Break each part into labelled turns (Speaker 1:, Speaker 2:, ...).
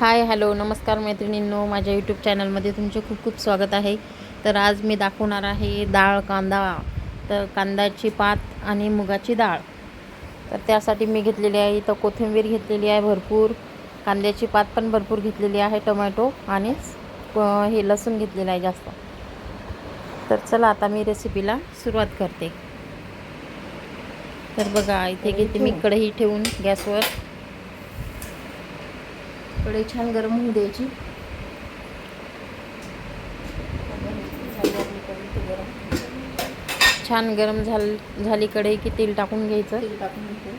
Speaker 1: Hi hello नमस्कार मैत्रिणींनो. माझ्या यूट्यूब चॅनलमध्ये तुमचे खूप खूप स्वागत आहे. तर आज मी दाखवणार आहे डाळ कांदा. तर कांद्याची पात आणि मुगाची डाळ. तर त्यासाठी मी घेतलेली आहे इथं कोथिंबीर घेतलेली आहे भरपूर. कांद्याची पात पण भरपूर घेतलेली आहे टोमॅटो आणि हे लसूण घेतलेलं आहे जास्त. तर चला आता मी रेसिपीला सुरुवात करते. तर बघा इथे घेते मी कढई ठेवून गॅसवर. कढई छान गरम होऊ द्यायची. छान गरम झाल झाली कढई की तेल टाकून घ्यायचं.
Speaker 2: तेल टाकून घेते.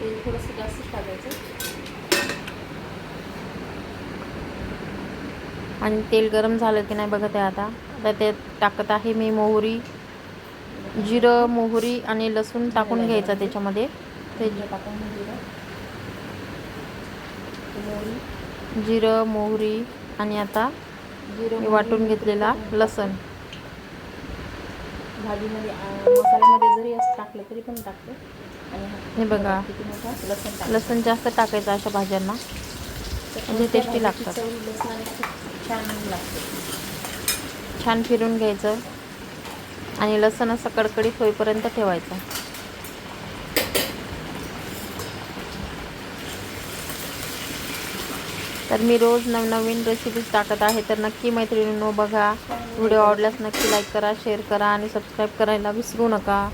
Speaker 2: तेल थोडंसं जास्तच टाकायचं.
Speaker 1: आणि तेल गरम झालं की नाही बघत आहे आता. आता ते टाकत आहे मी मोहरी. जिरं मोहरी आणि लसूण टाकून घ्यायचं त्याच्यामध्ये. ते जिरं मोहरी आणि आता
Speaker 2: जिरं
Speaker 1: वाटून घेतलेला लसण
Speaker 2: भाजीमध्ये मसाल्यामध्ये जरी असं टाकलं तरी पण टाकतं. आणि हा
Speaker 1: बघा
Speaker 2: लसूण
Speaker 1: जास्त टाकायचं अशा भाज्यांना. म्हणजे लागतात.
Speaker 2: लसणाने खूप छान लागते?
Speaker 1: छान फिरून घ्यायचं. आणि लसण असं कडकडीत होईपर्यंत ठेवायचं. तर मी रोज नवनवीन रेसिपीज टाकत आहे तर नक्की मैत्रिणींनो बघा. व्हिडिओ आवडल्यास नक्की लाईक करा शेअर करा आणि सबस्क्राईब करायला विसरू नका.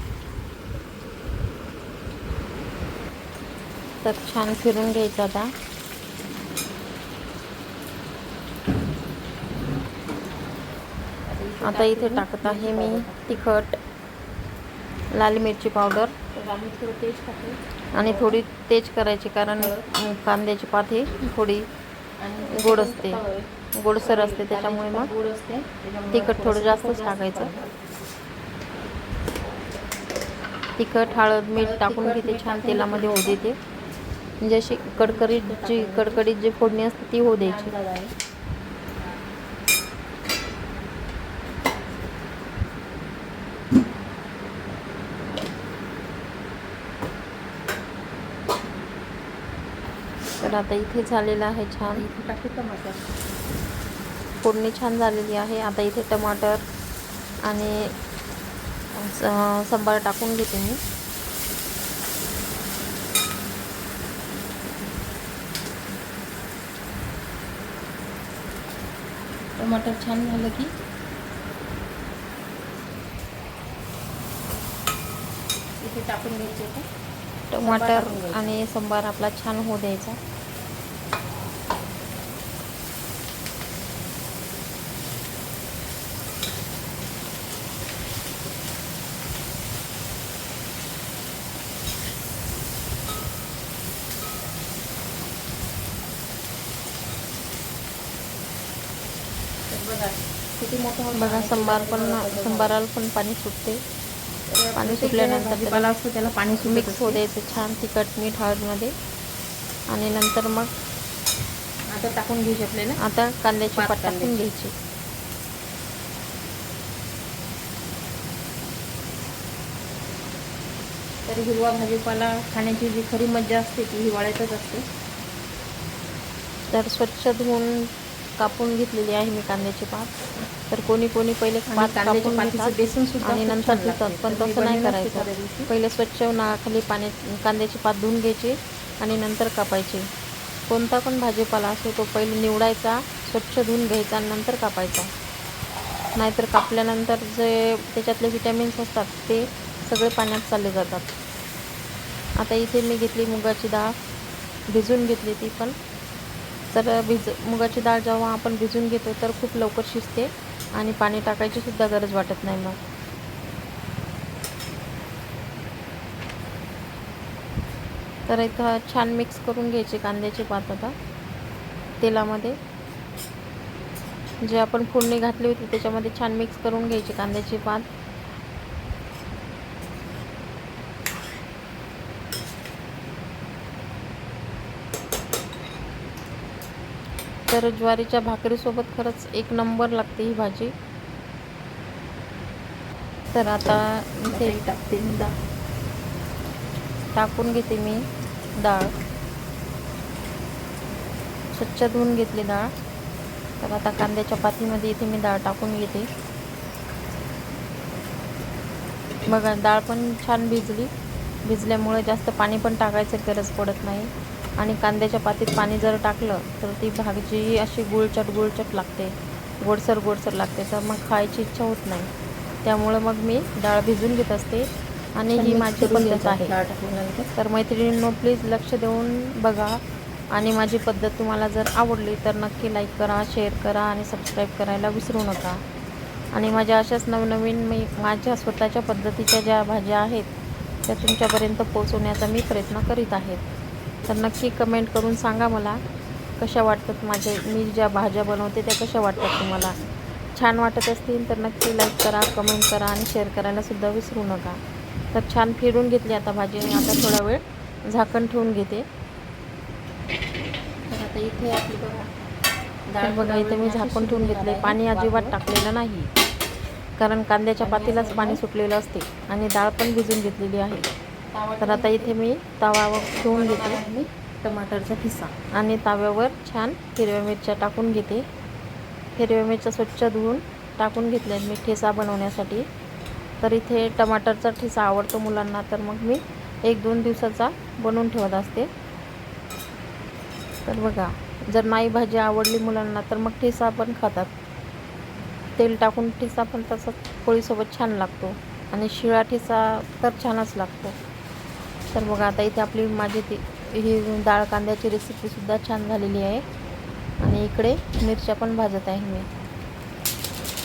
Speaker 1: तर छान फिरून घ्यायचं आता. आता इथे टाकत आहे मी तिखट लाल मिरची पावडर आणि थोडी तेज करायची कारण कांद्याची पात ही थोडी गोड असते. गोडसर असते त्याच्यामुळे मग तिखट थोडं जास्तच टाकायचं. तिखट हळद मीठ टाकून घेते छान तेलामध्ये होऊ देते म्हणजे अशी कडकडीत जी कडकडीत जी फोडणी असते ती होऊ द्यायची तर आता इथे झालेलं आहे छान.
Speaker 2: टाकू टमाटर
Speaker 1: फोडणी छान झालेली आहे. आता इथे टमाटर आणि सांबार टाकून घेते मी.
Speaker 2: टमाटर छान झालं की. इथे टाकून घ्यायचे
Speaker 1: टमाटर. आणि सांबार आपला छान होऊ द्यायचा
Speaker 2: तर बघा किती मोठं होतं
Speaker 1: बघा सांबार पण सांबाराला पण पाणी सुटते. पाणी सुटल्यानंतर
Speaker 2: असतो त्याला पाणी
Speaker 1: मिक्स. होऊ द्यायचं छान तिखट मीठ हळदमध्ये. आणि नंतर मग
Speaker 2: आता टाकून घेऊ शकले ना?
Speaker 1: आता कांद्याची
Speaker 2: पात
Speaker 1: टाकून. घ्यायची.
Speaker 2: तर हिरवा भाजीपाला खाण्याची जी खरी मजा असते ती हिवाळ्यातच असते.
Speaker 1: तर स्वच्छ धुवून कापून घेतलेली आहे मी कांद्याची पात. तर कोणी कोणी पहिले पात कापून घेतात
Speaker 2: बेसन सुद्धा
Speaker 1: आणि नंतर धुतात. पण तसं नाही करायचं. पहिले स्वच्छ उन्हाखाली पाण्यात कांद्याची पात धुवून घ्यायची आणि नंतर कापायची. कोणता पण भाजीपाला असो तो पहिले निवडायचा स्वच्छ धुवून घ्यायचा आणि नंतर कापायचा. नाहीतर कापल्यानंतर जे त्याच्यातले विटॅमिन्स असतात ते सगळे पाण्यात चालले जातात. आता इथे मी घेतली मुगाची डाळ भिजून घेतली ती पण. तर भिज मुगाची डाळ जेव्हा आपण भिजून घेतो तर खूप लवकर शिजते आणि पाणी टाकायची सुद्धा गरज वाटत नाही मग. तर इथं छान मिक्स करून घ्यायची कांद्याची पात आता तेलामध्ये. जे आपण फोडणी घातली होती त्याच्यामध्ये छान मिक्स करून घ्यायची कांद्याची पात. तर ज्वारीच्या भाकरीसोबत खरंच एक नंबर लागते ही भाजी. तर आता इथे
Speaker 2: टाकते
Speaker 1: टाकून घेते मी डाळ. स्वच्छ धुवून घेतली डाळ. तर आता कांद्याच्या पातीमध्ये इथे मी डाळ टाकून घेते. बघा डाळ पण छान भिजली. भिजल्यामुळे जास्त पाणी पण टाकायचं गरज पडत नाही. आणि कांद्याच्या पातीत पाणी जर टाकलं तर ती भाजी अशी गुळचट गुळचट लागते. गोडसर गोडसर लागते. तर मग खायची इच्छा होत नाही. त्यामुळं मग मी डाळ भिजून घेत असते आणि ही माझी पद्धत आहे. तर मैत्रिणींनो प्लीज लक्ष देऊन बघा आणि माझी पद्धत तुम्हाला जर आवडली तर नक्की लाईक करा शेअर करा आणि सबस्क्राईब करायला विसरू नका. आणि माझ्या अशाच नवनवीन मी माझ्या स्वतःच्या पद्धतीच्या ज्या भाज्या आहेत त्या तुमच्यापर्यंत पोहोचवण्याचा मी प्रयत्न करीत आहे. तर नक्की कमेंट करून सांगा मला कशा वाटतात माझे मी ज्या भाज्या बनवते त्या कशा वाटतात तुम्हाला? छान वाटत असतील तर नक्की लाईक करा कमेंट करा आणि शेअर करायला सुद्धा विसरू नका. तर छान फिरून घेतली आता भाजी आणि आता थोडा वेळ झाकण ठेवून घेते.
Speaker 2: तर आता इथे आपली बघा
Speaker 1: तर बघा इथे मी झाकून ठेवून घेतले पाणी अजिबात टाकलेलं नाही. कारण कांद्याच्या पातीलाच पाणी सुटलेलं असते आणि डाळ पण भिजून घेतलेली आहे. तर आता इथे मी तवावर ठेवून घेते.
Speaker 2: मी टमाटरचा ठिसा.
Speaker 1: आणि तव्यावर छान हिरव्या मिरच्या टाकून घेते. हिरव्या मिरच्या स्वच्छ धुवून टाकून घेतल्या मी ठेसा बनवण्यासाठी. तर इथे टमाटरचा ठेसा आवडतो मुलांना तर मग मी एक दोन दिवसाचा बनवून ठेवत असते. तर बघा जर नाही भाजी आवडली मुलांना तर मग ठेसा पण खातात. तेल टाकून ठेसा पण तसंच पोळीसोबत छान लागतो. आणि शिळा ठेसा तर छानच लागतो. तर बघा आता इथे आपली माझी ती ही डाळ कांद्याची रेसिपीसुद्धा छान झालेली आहे. आणि इकडे मिरच्या पण भाजत आहे मी.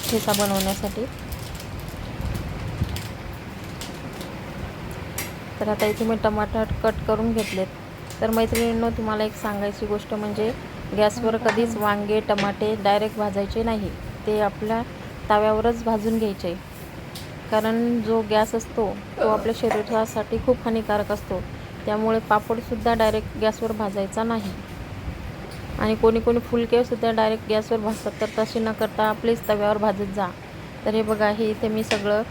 Speaker 1: ठेसा बनवण्यासाठी. तर आता इथे मी टमाटर कट करून घेतलेत. तर मैत्रिणींनो तुम्हाला एक सांगायची गोष्ट म्हणजे गॅसवर कधीच वांगे टमाटे डायरेक्ट भाजायचे नाही. ते आपल्या तव्यावरच भाजून घ्यायचे. कारण जो गॅस असतो तो आपल्या शरीरासाठी खूप हानिकारक असतो. त्यामुळे पापडसुद्धा डायरेक्ट गॅसवर भाजायचा नाही. आणि कोणी कोणी फुलकेसुद्धा डायरेक्ट गॅसवर भाजतात. तर तशी न करता प्लीज तव्यावर भाजत जा. तर हे बघा हे इथे मी सगळं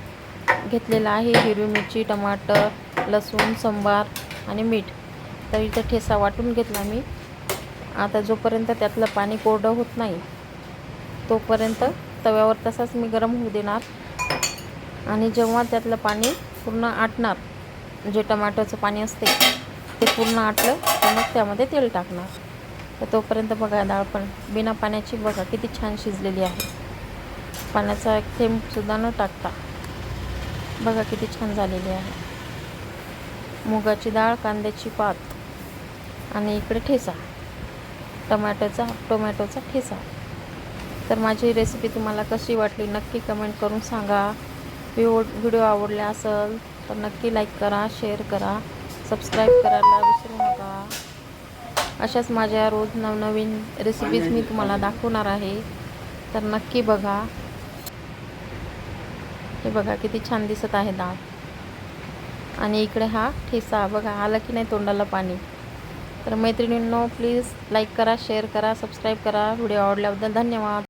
Speaker 1: घेतलेलं आहे. हिरवी मिरची टमाटर लसूण संबार आणि मीठ. तर इथे ठेसा वाटून घेतला मी. आता जोपर्यंत त्यातलं पाणी कोरडं होत नाही तोपर्यंत तव्यावर तसाच मी गरम होऊ देणार. आणि जेव्हा त्यातलं पाणी पूर्ण आटणार जे टमाटोचं पाणी असते ते पूर्ण आटलं तर मग त्यामध्ये तेल टाकणार. तर तोपर्यंत बघा डाळ पण बिना पाण्याची बघा किती छान शिजलेली आहे. पाण्याचा एक थेंबसुद्धा न टाकता बघा किती छान झालेली आहे. मुगाची डाळ कांद्याची पात आणि इकडे ठेसा टमॅटोचा टोमॅटोचा ठेसा तर माझी रेसिपी तुम्हाला कशी वाटली नक्की कमेंट करून सांगा. व्हिडिओ व्हिडिओ आवडला असेल तर नक्की लाईक करा शेअर करा सबस्क्राईब करायला विसरू नका. अशाच माझ्या रोज नवनवीन रेसिपीज मी तुम्हाला दाखवणार आहे. तर नक्की बघा. हे बघा किती छान दिसत आहे दात आणि इकडे हा ठेसा बघा आला की नाही तोंडाला पाणी. तर मैत्रिणींनो प्लीज लाईक करा शेअर करा सबस्क्राईब करा. व्हिडिओ आवडल्याबद्दल धन्यवाद.